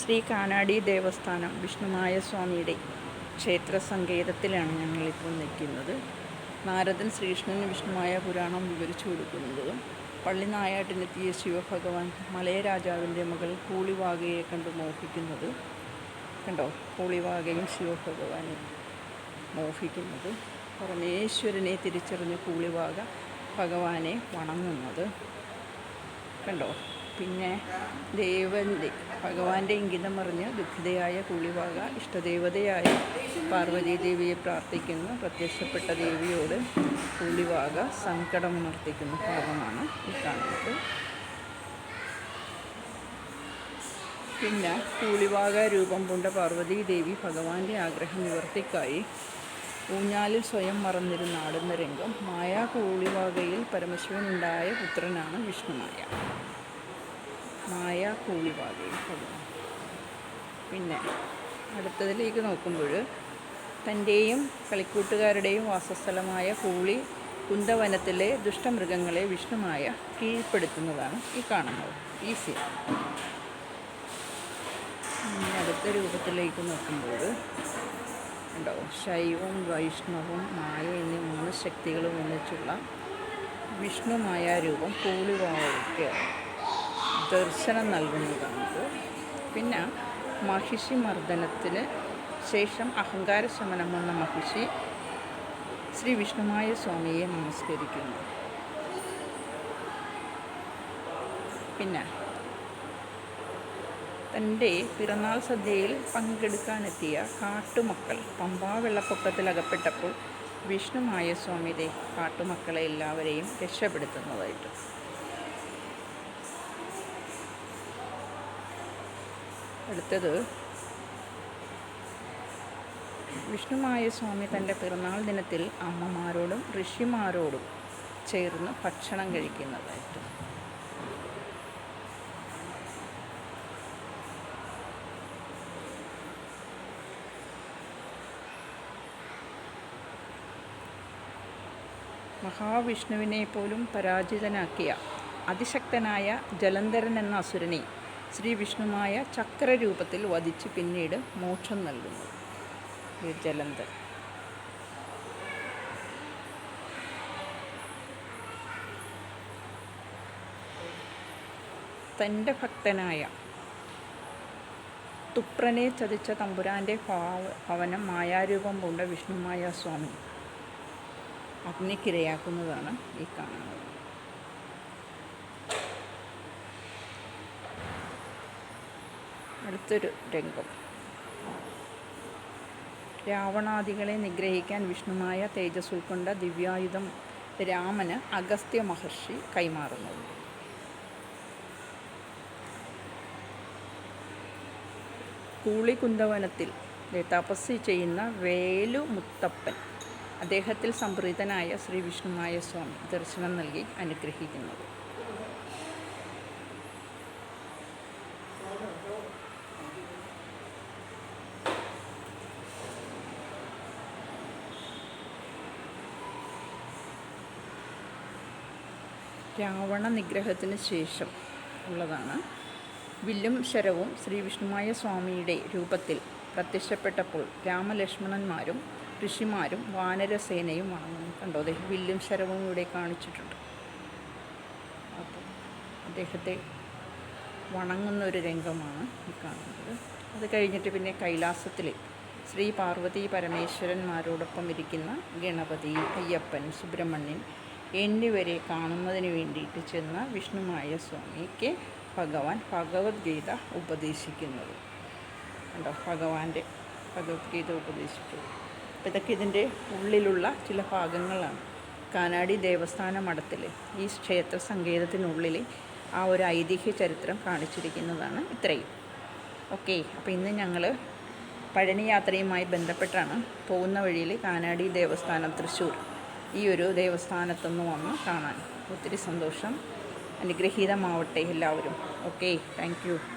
ശ്രീ കാനാടി ദേവസ്ഥാനം വിഷ്ണുമായ സ്വാമിയുടെ ക്ഷേത്ര സങ്കേതത്തിലാണ് ഞങ്ങളിപ്പോൾ നിൽക്കുന്നത്. നാരദൻ ശ്രീകൃഷ്ണന് വിഷ്ണുമായ പുരാണം വിവരിച്ചു കൊടുക്കുന്നതും പള്ളി നായാട്ടിനെത്തിയ ശിവഭഗവാൻ മലയരാജാവിന്റെ മകൾ കൂളിവാകയെ കണ്ട് മോഹിക്കുന്നത് കണ്ടോ? കൂളിവാകയും ശിവഭഗവാനും മോഹിക്കുന്നത്. പരമേശ്വരനെ തിരിച്ചറിഞ്ഞ് കൂളിവാക ഭഗവാനെ വണങ്ങുന്നത് കണ്ടോ? പിന്നെ ദേവന്റെ ഭഗവാന്റെ ഇംഗിതം അറിഞ്ഞ് ദുഃഖിതയായ കൂളിവാക ഇഷ്ടദേവതയായ പാർവതി ദേവിയെ പ്രാർത്ഥിക്കുന്നു. പ്രത്യക്ഷപ്പെട്ട ദേവിയോട് കൂളിവാക സങ്കടമുണർത്തിക്കുന്ന ഭാഗമാണ് ഈ കാണുന്നത്. പിന്നെ കൂളിവാക രൂപം കൊണ്ട പാർവതി ദേവി ഭഗവാന്റെ ആഗ്രഹം നിവർത്തിക്കായി ഊഞ്ഞാലിൽ സ്വയം മറന്നിരുന്ന ആടുന്ന രംഗം. മായാ കൂളിവാകയിൽ പരമശിവനുണ്ടായ പുത്രനാണ് വിഷ്ണുമായ. മായ കൂളിവാകയിൽ ഭഗവാൻ പിന്നെ അടുത്തതിലേക്ക് നോക്കുമ്പോൾ തന്റെയും കളിക്കൂട്ടുകാരുടെയും വാസസ്ഥലമായ കൂളി കുന്തവനത്തിലെ ദുഷ്ടമൃഗങ്ങളെ വിഷ്ണുമായ കീഴ്പ്പെടുത്തുന്നതാണ് ഈ കാണുന്നത്. ഈസി അടുത്ത രൂപത്തിലേക്ക് നോക്കുമ്പോൾ ഉണ്ടോ ശൈവവും വൈഷ്ണവും മായ എന്നീ മൂന്ന് ശക്തികളും ഒന്നിച്ചുള്ള വിഷ്ണുമായ രൂപം കൂളിവാവയ്ക്ക് ദർശനം നൽകുന്നതാണ് പിന്നെ മഹിഷി മർദ്ദനത്തിന് ശേഷം അഹങ്കാര ശമനം വന്ന മഹിഷി ശ്രീ വിഷ്ണുമായ സ്വാമിയെ നമസ്കരിക്കുന്നു. പിന്നെ തന്റെ പിറന്നാൾ സദ്യയിൽ പങ്കെടുക്കാനെത്തിയ കാട്ടുമക്കൾ പമ്പാ വെള്ളപ്പൊക്കത്തിൽ അകപ്പെട്ടപ്പോൾ വിഷ്ണുമായ സ്വാമിയുടെ കാട്ടുമക്കളെ എല്ലാവരെയും രക്ഷപ്പെടുത്തുന്നതായിട്ട് അടുത്തത്. വിഷ്ണുമായ സ്വാമി തന്റെ പിറന്നാൾ ദിനത്തിൽ അമ്മമാരോടും ഋഷിമാരോടും ചേർന്ന് ഭക്ഷണം കഴിക്കുന്നതായിട്ട്. മഹാവിഷ്ണുവിനെ പോലും പരാജിതനാക്കിയ അതിശക്തനായ ജലന്ധരൻ എന്ന അസുരനെ ശ്രീ വിഷ്ണുമായ ചക്രരൂപത്തിൽ വധിച്ച് പിന്നീട് മോക്ഷം നൽകുന്നു. ജലന്ധർ. തന്റെ ഭക്തനായ തുപ്രനെ ചതിച്ച തമ്പുരാന്റെ ഭാവ ഭവനം മായാരൂപം പൂണ്ട വിഷ്ണുമായ സ്വാമി അഗ്നിക്കിരയാക്കുന്നതാണ് ഈ കാണുന്നത്. അടുത്തൊരു രംഗം. രാവണാദികളെ നിഗ്രഹിക്കാൻ വിഷ്ണുമായ തേജസ് ഉൾക്കൊണ്ട ദിവ്യായുധം രാമന് അഗസ്ത്യ മഹർഷി കൈമാറുന്നത് കൂളികുന്തവനത്തിൽ തപസ് ചെയ്യുന്ന വേലു മുത്തപ്പൻ അദ്ദേഹത്തിൽ സംപ്രീതനായ ശ്രീ വിഷ്ണുമായ സ്വാമി ദർശനം നൽകി അനുഗ്രഹിക്കുന്നത്. രാവണ നിഗ്രഹത്തിന് ശേഷം ഉള്ളതാണ്. വില്ലും ശരവും ശ്രീവിഷ്ണുമായ സ്വാമിയുടെ രൂപത്തിൽ പ്രത്യക്ഷപ്പെട്ടപ്പോൾ രാമലക്ഷ്മണന്മാരും ഋഷിമാരും വാനരസേനയും വണങ്ങുന്നു കണ്ടോ? അദ്ദേഹം വില്ലും ശരവും ഇവിടെ കാണിച്ചിട്ടുണ്ട്. അപ്പോൾ അദ്ദേഹത്തെ വണങ്ങുന്ന ഒരു രംഗമാണ് ഈ കാണുന്നത്. അത് കഴിഞ്ഞിട്ട് പിന്നെ കൈലാസത്തിലെ ശ്രീ പാർവതി പരമേശ്വരന്മാരോടൊപ്പം ഇരിക്കുന്ന ഗണപതി അയ്യപ്പൻ സുബ്രഹ്മണ്യൻ എന്നിവരെ കാണുന്നതിന് വേണ്ടിയിട്ട് ചെന്ന വിഷ്ണുമായ സ്വാമിക്ക് ഭഗവാൻ ഭഗവത്ഗീത ഉപദേശിക്കുന്നത്. കണ്ടോ? ഭഗവാന്റെ ഭഗവത്ഗീത ഉപദേശിച്ചു ഇതൊക്കെ ഇതിന്റെ ഉള്ളിലുള്ള ചില ഭാഗങ്ങളാണ്. കാനാടി ദേവസ്ഥാന മഠത്തിൽ ഈ ക്ഷേത്ര സങ്കേതത്തിനുള്ളിൽ ആ ഒരു ഐതിഹ്യ ചരിത്രം കാണിച്ചിരിക്കുന്നതാണ് ഇത്രയും. ഓക്കെ അപ്പോൾ ഇന്ന് ഞങ്ങൾ പഴനി യാത്രയുമായി ബന്ധപ്പെട്ടാണ് പോകുന്ന വഴിയിൽ കാനാടി ദേവസ്ഥാനം തൃശ്ശൂർ. ഈ ഒരു ദേവസ്ഥാനത്തൊന്ന് വന്ന് കാണാൻ. ഒത്തിരി സന്തോഷം. അനുഗ്രഹീതമാവട്ടെ എല്ലാവരും. Okay thank